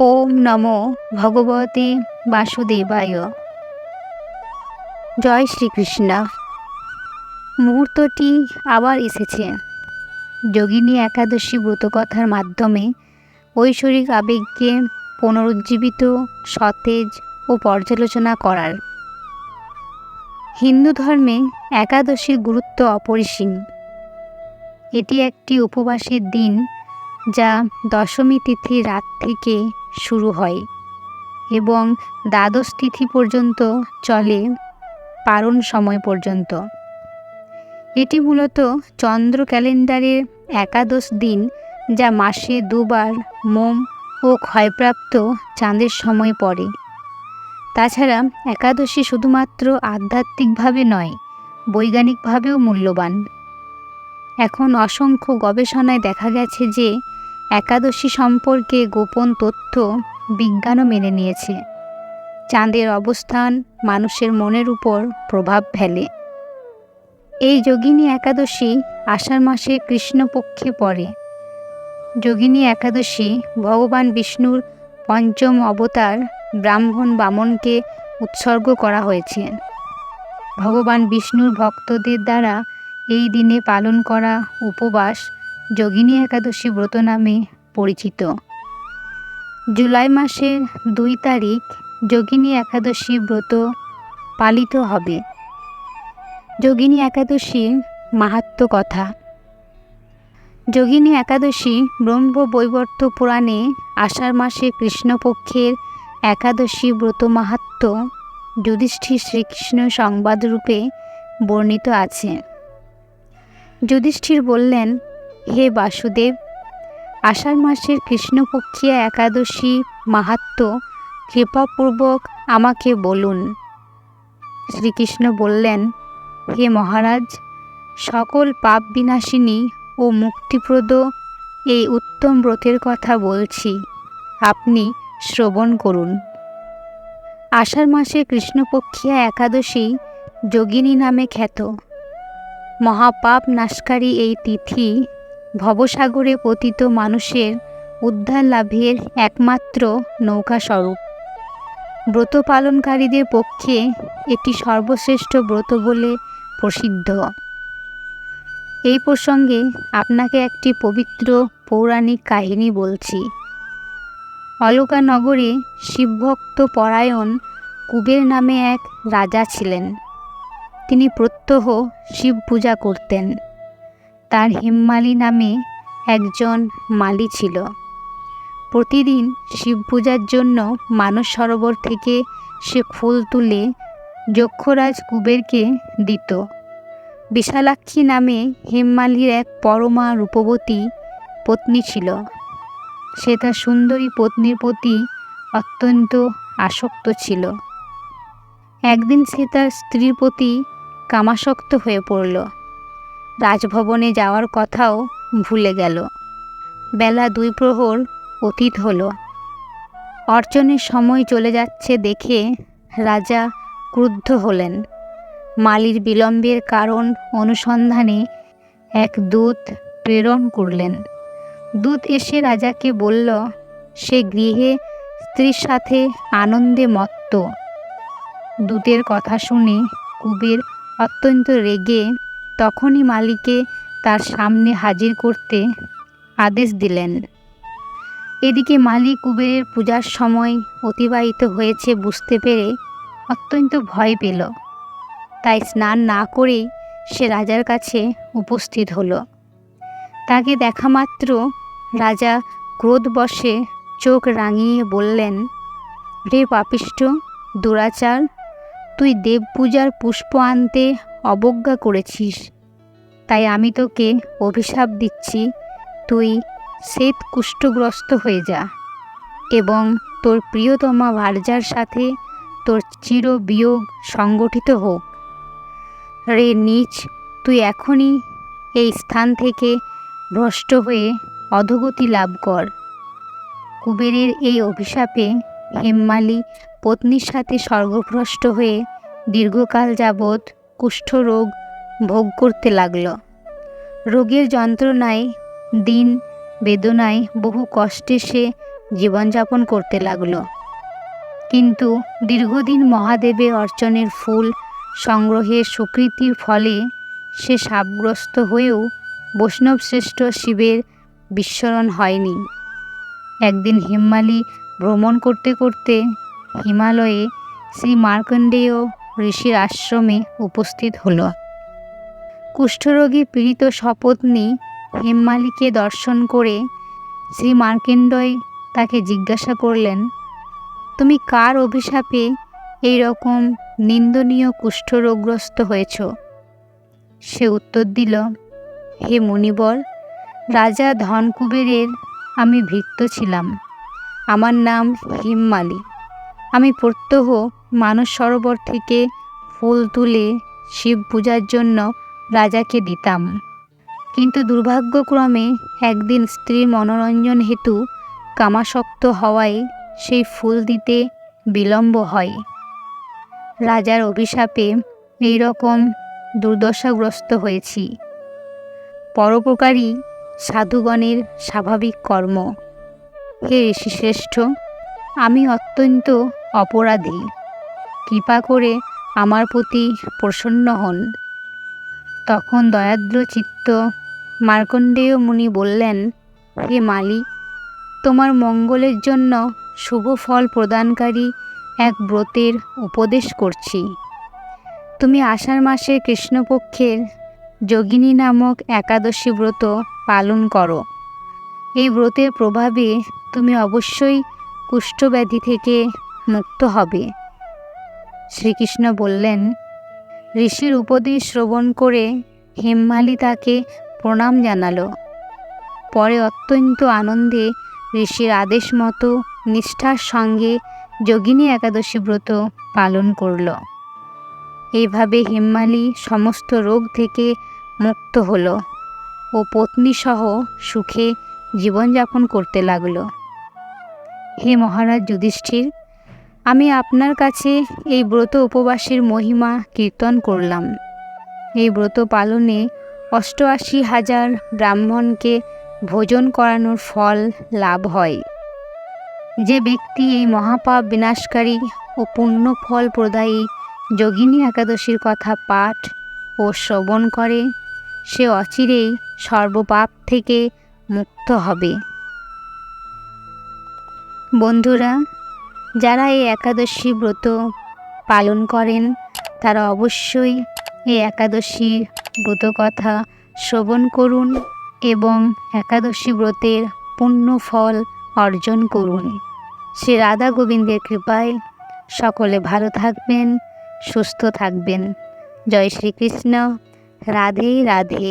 ওম নমো ভগবতে বাসুদেবায়। জয় শ্রীকৃষ্ণ। মুহূর্তটি আবার এসেছে। যোগিনী একাদশী ব্রতকথার মাধ্যমে ঐশ্বরিক আবেগকে পুনরুজ্জীবিত, সতেজ ও পর্যালোচনা করার। হিন্দু ধর্মে একাদশীর গুরুত্ব অপরিসীম। এটি একটি উপবাসের দিন যা দশমী তিথি রাত থেকে শুরু হয় এবং দ্বাদশ তিথি পর্যন্ত চলে পারণ সময় পর্যন্ত। এটি মূলত চন্দ্র ক্যালেন্ডারের একাদশ দিন যা মাসে দুবার মোম ও ক্ষয়প্রাপ্ত চাঁদের সময় পড়ে। তাছাড়া একাদশী শুধুমাত্র আধ্যাত্মিকভাবে নয়, বৈজ্ঞানিকভাবেও মূল্যবান। এখন অসংখ্য গবেষণায় দেখা গেছে যে একাদশী সম্পর্কে গোপন তথ্য বিজ্ঞানও মেনে নিয়েছে। চাঁদের অবস্থান মানুষের মনের উপর প্রভাব ফেলে। এই যোগিনী একাদশী আষাঢ় মাসে কৃষ্ণপক্ষে পড়ে। যোগিনী একাদশী ভগবান বিষ্ণুর পঞ্চম অবতার ব্রাহ্মণ বামনকে উৎসর্গ করা হয়েছে। ভগবান বিষ্ণুর ভক্তদের দ্বারা এই দিনে পালন করা উপবাস যোগিনী একাদশী ব্রত নামে পরিচিত। জুলাই মাসের দুই তারিখ যোগিনী একাদশী ব্রত পালিত হবে। যোগিনী একাদশীর মাহাত্ম কথা। যোগিনী একাদশী ব্রহ্ম বৈবর্ত পুরাণে আষাঢ় মাসে কৃষ্ণপক্ষের একাদশী ব্রত মাহাত্ম যুধিষ্ঠির শ্রীকৃষ্ণ সংবাদরূপে বর্ণিত আছে। যুধিষ্ঠির বললেন হে বাসুদেব, আষাঢ় মাসের কৃষ্ণপক্ষিয়া একাদশী মাহাত্ম কৃপাপূর্বক আমাকে বলুন। শ্রীকৃষ্ণ বললেন, হে মহারাজ, সকল পাপ বিনাশিনী ও মুক্তিপ্রদ এই উত্তম ব্রতের কথা বলছি, আপনি শ্রবণ করুন। আষাঢ় মাসে কৃষ্ণপক্ষিয়া একাদশী যোগিনী নামে খ্যাত। মহাপাপ নাশকারী এই তিথি ভবসাগরে পতিত মানুষের উদ্ধার লাভের একমাত্র নৌকাস্বরূপ। ব্রত পালনকারীদের পক্ষে এটি সর্বশ্রেষ্ঠ ব্রত বলে প্রসিদ্ধ। এই প্রসঙ্গে আপনাকে একটি পবিত্র পৌরাণিক কাহিনী বলছি। অলকানগরে শিবভক্ত পরায়ণ কুবের নামে এক রাজা ছিলেন। তিনি প্রত্যহ শিব পূজা করতেন। তার হেমমালি নামে একজন মালি ছিল। প্রতিদিন শিব পূজার জন্য মানস সরোবর থেকে সে ফুল তুলে যক্ষরাজ কুবেরকে দিত। বিশালাক্ষী নামে হেমমালির এক পরমা রূপবতী পত্নী ছিল। সে তার সুন্দরী পত্নীর প্রতি অত্যন্ত আসক্ত ছিল। একদিন সে তার স্ত্রীর প্রতি কামাসক্ত হয়ে পড়ল। রাজভবনে যাওয়ার কথাও ভুলে গেল। বেলা দুই প্রহর অতীত হলো। অর্চনের সময় চলে যাচ্ছে দেখে রাজা ক্রুদ্ধ হলেন। মালির বিলম্বের কারণ অনুসন্ধানে এক দূত প্রেরণ করলেন। দূত এসে রাজাকে বলল, সে গৃহে স্ত্রীর সাথে আনন্দে মত্ত। দূতের কথা শুনে কুবের অত্যন্ত রেগে তখনই মালিকে তার সামনে হাজির করতে আদেশ দিলেন। এদিকে মালিক কুবেরের পূজার সময় অতিবাহিত হয়েছে বুঝতে পেরে অত্যন্ত ভয় পেল। তাই স্নান না করেই সে রাজার কাছে উপস্থিত হলো। তাকে দেখা মাত্র রাজা ক্রোধবশে চোখ রাঙিয়ে বললেন, রে পাপিষ্ট দুরাচার, তুই দেব পূজার পুষ্প আনতে অবজ্ঞা করেছিস। তাই আমি তোকে অভিশাপ দিচ্ছি। তুই শ্বেত কুষ্ঠগ্রস্ত হয়ে যা এবং তোর প্রিয়তমা ভার্যার সাথে তোর চির বিয়োগ সংগঠিত হোক। রে নিচ, তুই এখনই এই স্থান থেকে ভ্রষ্ট হয়ে অধগতি লাভ কর। কুবেরের এই অভিশাপে হেমমালি পত্নীর সাথে স্বর্গভ্রষ্ট হয়ে দীর্ঘকাল যাবৎ কুষ্ঠরোগ ভোগ করতে লাগল। রোগের যন্ত্রণায়, দিন বেদনায় বহু কষ্টে সে জীবনযাপন করতে লাগল। কিন্তু দীর্ঘদিন মহাদেবের অর্চনের ফুল সংগ্রহের স্বীকৃতির ফলে সে সাপগ্রস্ত হয়েও বৈষ্ণবশ্রেষ্ঠ শিবের বিস্মরণ হয়নি। একদিন হিমালি ভ্রমণ করতে করতে হিমালয়ে শ্রী মার্কণ্ডেয় ঋষির আশ্রমে উপস্থিত হলো। কুষ্ঠরোগী পীড়িত শপথনি হেমমালিকে দর্শন করে শ্রী মার্কেন্ডয় তাকে জিজ্ঞাসা করলেন, তুমি কার অভিশাপে এই রকম নিন্দনীয় কুষ্ঠরোগগ্রস্ত হয়েছ? সে উত্তর দিল, হে মণিবর রাজা ধনকুবেরের আমি ভৃত্য ছিলাম। আমার নাম হিমমালি। আমি প্রত্যহ মানস সরোবর থেকে ফুল তুলে শিব পূজার জন্য রাজাকে দিতাম। কিন্তু দুর্ভাগ্যক্রমে একদিন স্ত্রীর মনোরঞ্জন হেতু কামাসক্ত হওয়ায় সেই ফুল দিতে বিলম্ব হয়। রাজার অভিশাপে এই রকম দুর্দশাগ্রস্ত হয়েছি। পরোপকারী সাধুগণের স্বাভাবিক কর্ম। হে ঋষিশ্রেষ্ঠ, আমি অত্যন্ত অপরাধী। কৃপা করে আমার প্রতি প্রসন্ন হন। তখন দয়াদ্র চিত্ত মার্কণ্ডেয় মুনি বললেন, হে মালি তোমার মঙ্গলের জন্য শুভ ফল প্রদানকারী এক ব্রতের উপদেশ করছি। তুমি আষাঢ় মাসে কৃষ্ণপক্ষের যোগিনী নামক একাদশী ব্রত পালন করো। এই ব্রতের প্রভাবে তুমি অবশ্যই কুষ্ঠব্যাধি থেকে মুক্ত হবে। শ্রীকৃষ্ণ বললেন, ঋষির উপদেশ শ্রবণ করে হেমমালি তাকে প্রণাম জানালো। পরে অত্যন্ত আনন্দে ঋষির আদেশ মতো নিষ্ঠার সঙ্গে যোগিনী একাদশী ব্রত পালন করল। এইভাবে হেমমালি সমস্ত রোগ থেকে মুক্ত হল ও পত্নীসহ সুখে জীবনযাপন করতে লাগল। হে মহারাজ যুধিষ্ঠির আমি আপনার কাছে এই ব্রত উপবাসের মহিমা কীর্তন করলাম। এই ব্রত পালনে অষ্টআশি হাজার ব্রাহ্মণকে ভোজন করানোর ফল লাভ হয়। যে ব্যক্তি এই মহাপাপ বিনাশকারী ও পুণ্য ফল প্রদায়ী যোগিনী একাদশীর কথা পাঠ ও শ্রবণ করে, সে অচিরেই সর্বপাপ থেকে মুক্ত হবে। বন্ধুরা যারা এই একাদশী ব্রত পালন করেন, তারা অবশ্যই এই একাদশী ব্রত কথা শ্রবণ করুন এবং একাদশী ব্রতের পুণ্য ফল অর্জন করুন। শ্রী রাধা গোবিন্দের কৃপায় সকলে ভালো থাকবেন, সুস্থ থাকবেন। জয় শ্রীকৃষ্ণ। রাধে রাধে।